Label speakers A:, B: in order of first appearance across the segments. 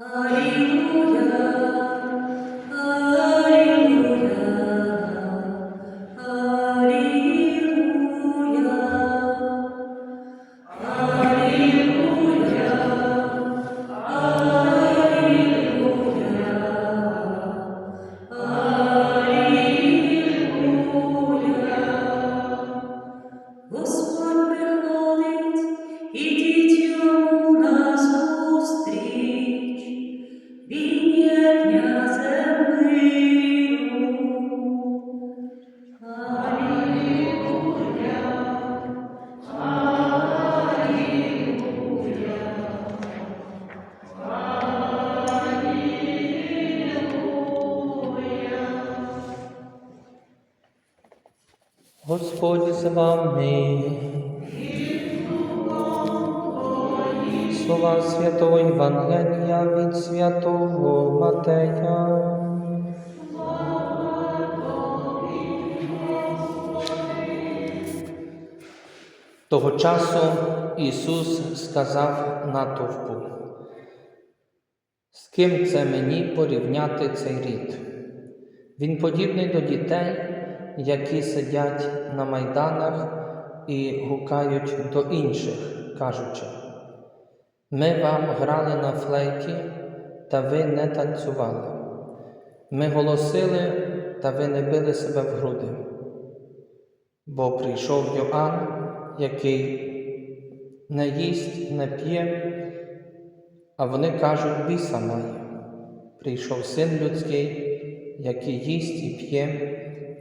A: Господь
B: Господь з вами. Слова Святого Євангелія від Святого Матея. Того часу Ісус сказав натовпу, з ким це мені порівняти цей рід? Він подібний до дітей, які сидять на майданах і гукають до інших, кажучи, ми вам грали на флейті, та ви не танцювали. Ми голосили, та ви не били себе в груди. Бо прийшов Йоанн, який не їсть, не п'є, а вони кажуть, біса має. Прийшов син людський, який їсть і п'є,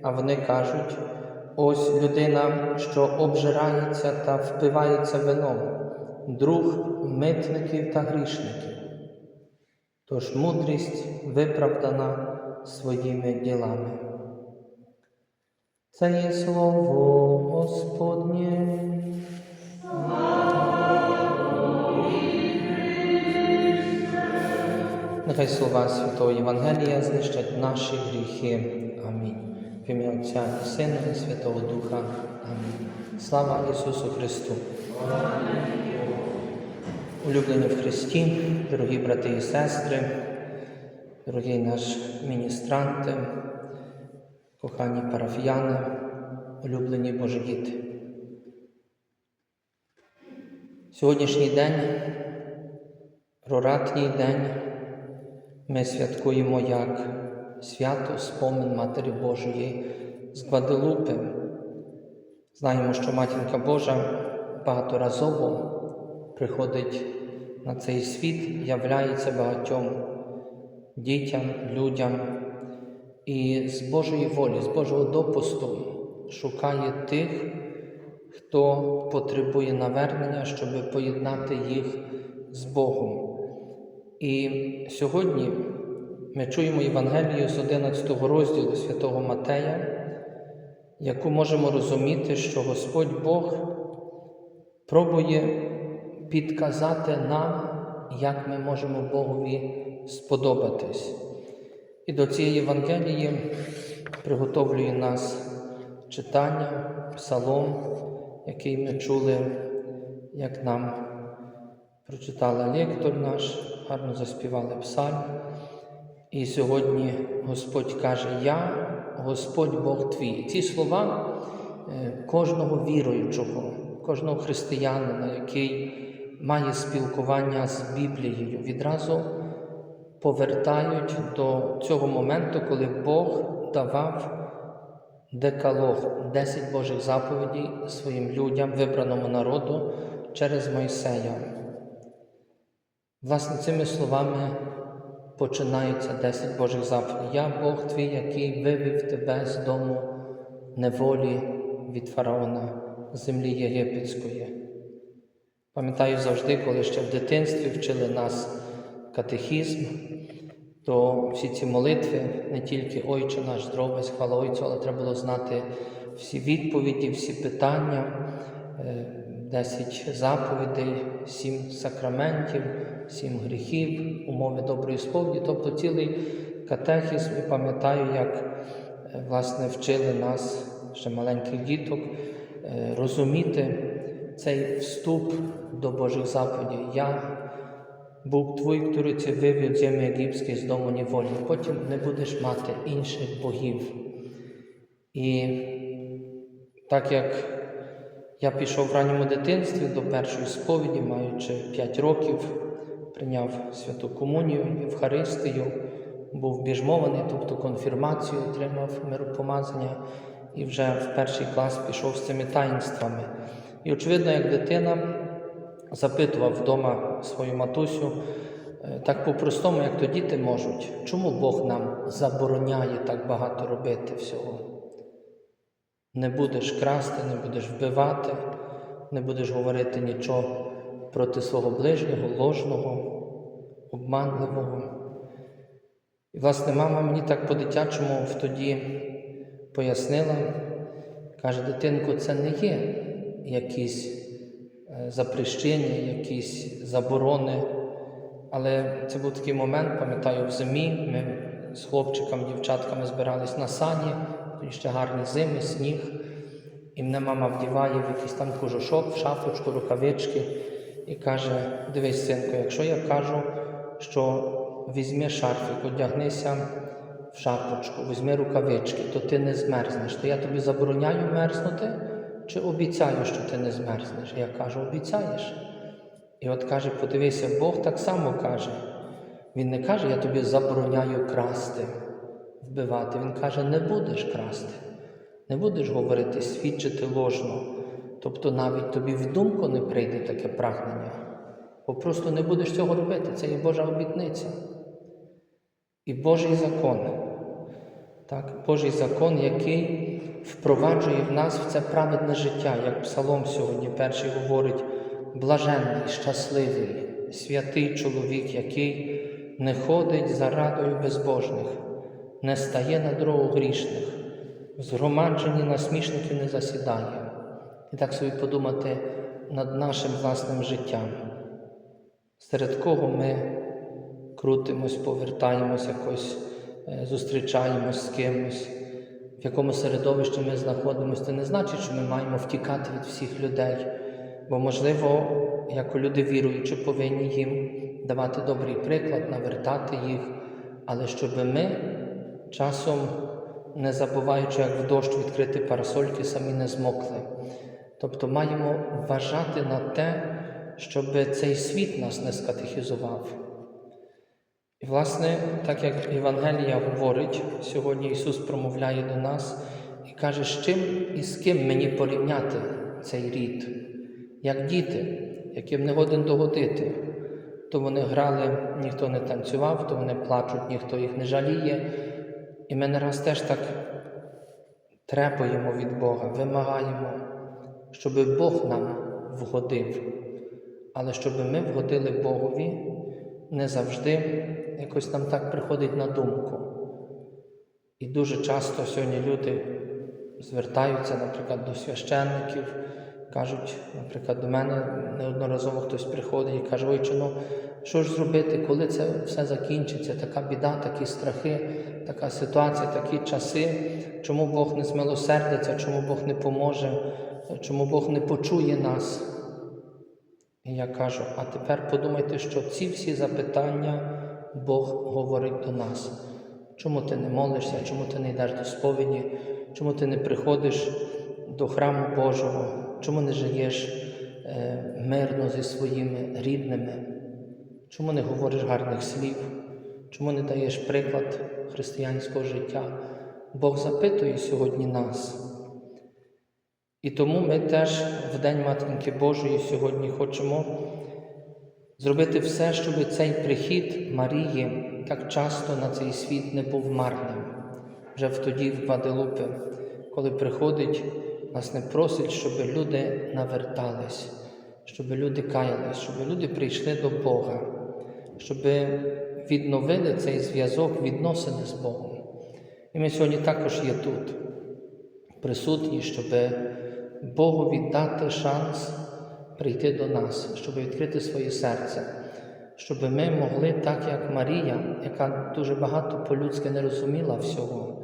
B: а вони кажуть, ось людина, що обжирається та впивається вином, друг митників та грішників. Тож мудрість виправдана своїми ділами. Це є слово Господнє. Нехай слова Святого Євангелія знищать наші гріхи. Амінь. Ім'я Отця і Сина і Святого Духа. Амінь. Слава Ісусу Христу! Улюблені в Христі, дорогі брати і сестри, дорогі наш міністранти, кохані парафіяни, улюблені Божі діти. Сьогоднішній день, проратній день, ми святкуємо як свято спомин Матері Божої з Гваделупи. Знаємо, що Матінка Божа багаторазово приходить на цей світ, являється багатьом дітям, людям і з Божої волі, з Божого допусту шукає тих, хто потребує навернення, щоб поєднати їх з Богом. І сьогодні ми чуємо Євангелію з 11 розділу святого Матея, яку можемо розуміти, що Господь Бог пробує підказати нам, як ми можемо Богові сподобатись. І до цієї Євангелії приготовлює нас читання, псалом, який ми чули, як нам прочитала лектор наш, гарно заспівали псалм. І сьогодні Господь каже: Я, Господь Бог твій. Ці слова е, кожного віруючого, кожного християнина, який має спілкування з Біблією, відразу повертають до цього моменту, коли Бог давав декалог, 10 Божих заповідей своїм людям, вибраному народу через Мойсея. Власне, цими словами починаються 10 Божих заповідей. Я Бог твій, який вивів тебе з дому неволі від фараона землі Єгипетської. Пам'ятаю завжди, коли ще в дитинстві вчили нас катехізм, то всі ці молитви, не тільки Ойче наш здоровець, хвала Ойцю, але треба було знати всі відповіді, всі питання, е, 10 заповідей, 7 сакраментів, 7 гріхів, умови доброї сповіді, тобто цілий катехізм, і пам'ятаю, як е, власне вчили нас, ще маленьких діток, е, розуміти цей вступ до Божих заповідей. Я Бог твій, який це вивів землі єгипської з дому неволі. Потім не будеш мати інших богів. І так як я пішов в ранньому дитинстві до першої сповіді, маючи 5 років, прийняв святу комунію, Євхаристію, був біжмований, тобто конфірмацію отримав миропомазання і вже в перший клас пішов з цими таїнствами. І, очевидно, як дитина запитував вдома свою матусю, е, так по-простому, як то діти можуть, чому Бог нам забороняє так багато робити всього? Не будеш красти, не будеш вбивати, не будеш говорити нічого проти свого ближнього, ложного, обманливого. І, власне, мама мені так по-дитячому тоді пояснила, каже, дитинку, це не є якісь е, запрещення, якісь заборони. Але це був такий момент, пам'ятаю, в зимі ми з хлопчиками, дівчатками збирались на сані, тоді ще гарні зими, сніг. І мене мама вдіває в якийсь там кожушок, в шапочку, рукавички і каже: дивись, синку, якщо я кажу, що візьми шарфик, одягнися в шапочку, візьми рукавички, то ти не змерзнеш. То я тобі забороняю мерзнути чи обіцяю, що ти не змерзнеш? Я кажу, обіцяєш. І от каже, подивися, Бог так само каже. Він не каже, я тобі забороняю красти, вбивати. Він каже, не будеш красти, не будеш говорити, свідчити ложно. Тобто навіть тобі в думку не прийде таке прагнення, бо просто не будеш цього робити. Це є Божа обітниця. І Божий закон. Так, Божий закон, який впроваджує в нас в це праведне життя, як Псалом сьогодні перший говорить, блаженний, щасливий, святий чоловік, який не ходить за радою безбожних, не стає на дорогу грішних, в згромадженні насмішників не засідає. І так собі подумати над нашим власним життям, серед кого ми крутимось, повертаємось якось, е, зустрічаємось з кимось, в якому середовищі ми знаходимося. Це не значить, що ми маємо втікати від всіх людей, бо, можливо, як люди віруючі, повинні їм давати добрий приклад, навертати їх, але щоб ми часом, не забуваючи, як в дощ відкрити парасольки, самі не змокли. Тобто маємо вважати на те, щоб цей світ нас не скатехізував. І, власне, так як Євангелія говорить, сьогодні Ісус промовляє до нас і каже, з чим і з ким мені порівняти цей рід, як діти, яким не годен догодити. То вони грали, ніхто не танцював, то вони плачуть, ніхто їх не жаліє. І ми не раз теж так требуємо від Бога, вимагаємо, щоб Бог нам вгодив, але щоб ми вгодили Богові не завжди якось нам так приходить на думку. І дуже часто сьогодні люди звертаються, наприклад, до священників, кажуть, наприклад, до мене неодноразово хтось приходить і каже, ой, чи ну, що ж зробити, коли це все закінчиться, така біда, такі страхи, така ситуація, такі часи, чому Бог не змилосердиться, чому Бог не поможе, чому Бог не почує нас. І я кажу, а тепер подумайте, що ці всі запитання Бог говорить до нас. Чому ти не молишся, чому ти не йдеш до сповіді, чому ти не приходиш до храму Божого, чому не живеш е, мирно зі своїми рідними, чому не говориш гарних слів, чому не даєш приклад християнського життя? Бог запитує сьогодні нас. І тому ми теж в День Матінки Божої сьогодні хочемо зробити все, щоб цей прихід Марії так часто на цей світ не був марним. Вже в тоді в Гваделупи, коли приходить, власне, просить, щоб люди навертались, щоб люди каялись, щоб люди прийшли до Бога, щоб відновили цей зв'язок відносини з Богом. І ми сьогодні також є тут, присутні, щоб Богу віддати шанс прийти до нас, щоб відкрити своє серце, щоб ми могли, так як Марія, яка дуже багато по-людськи не розуміла всього,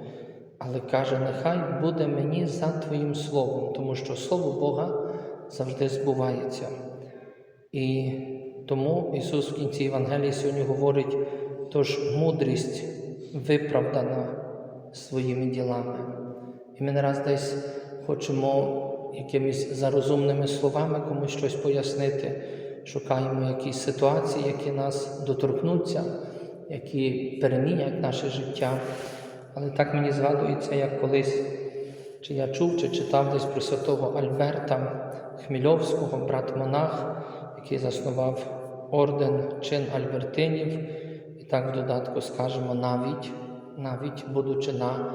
B: але каже: нехай буде мені за Твоїм Словом, тому що Слово Бога завжди збувається. І тому Ісус в кінці Євангелії сьогодні говорить, тож мудрість виправдана своїми ділами. І ми не раз десь хочемо якимись зарозумними словами комусь щось пояснити, шукаємо якісь ситуації, які нас доторкнуться, які перемінять наше життя. Але так мені згадується, як колись, чи я чув, чи читав десь про святого Альберта Хмільовського, брат монах, який заснував орден чин Альбертинів. І так в додатку скажемо, навіть, навіть будучи на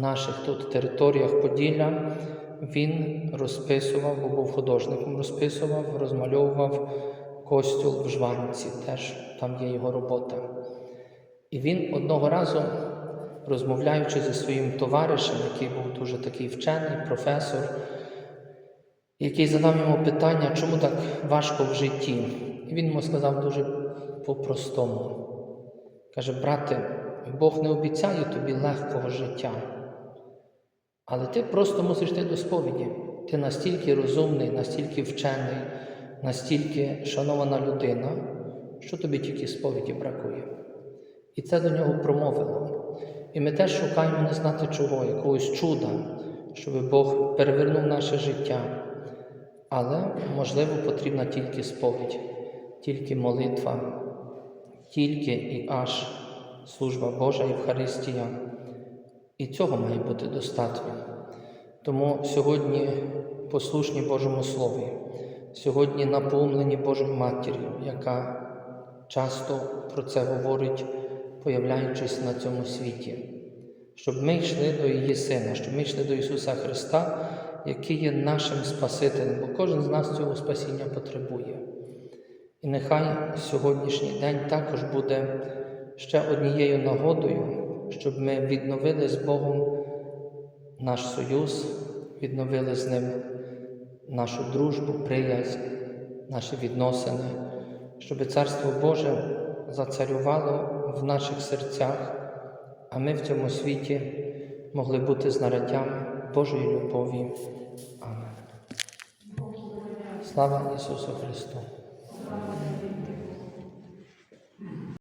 B: наших тут територіях Поділля, він розписував, бо був художником, розписував, розмальовував костюл в Жванці, теж там є його робота. І він одного разу, розмовляючи зі своїм товаришем, який був дуже такий вчений, професор, який задав йому питання, чому так важко в житті. І він йому сказав дуже по-простому. Каже, брате, Бог не обіцяє тобі легкого життя, але ти просто мусиш йти до сповіді. Ти настільки розумний, настільки вчений, настільки шанована людина, що тобі тільки сповіді бракує. І це до нього промовило. І ми теж шукаємо не знати чого, якогось чуда, щоб Бог перевернув наше життя. Але, можливо, потрібна тільки сповідь, тільки молитва, тільки і аж служба Божа Євхаристія. І цього має бути достатньо. Тому сьогодні послушні Божому Слові, сьогодні наповнені Божою Матір'ю, яка часто про це говорить, появляючись на цьому світі, щоб ми йшли до її Сина, щоб ми йшли до Ісуса Христа, який є нашим Спасителем, бо кожен з нас цього спасіння потребує. І нехай сьогоднішній день також буде ще однією нагодою, щоб ми відновили з Богом наш союз, відновили з Ним нашу дружбу, приязнь, наші відносини, щоб Царство Боже зацарювало в наших серцях, а ми в цьому світі могли бути знаряддям Божої любові. Амен. Слава Ісусу Христу! Слава Тебе.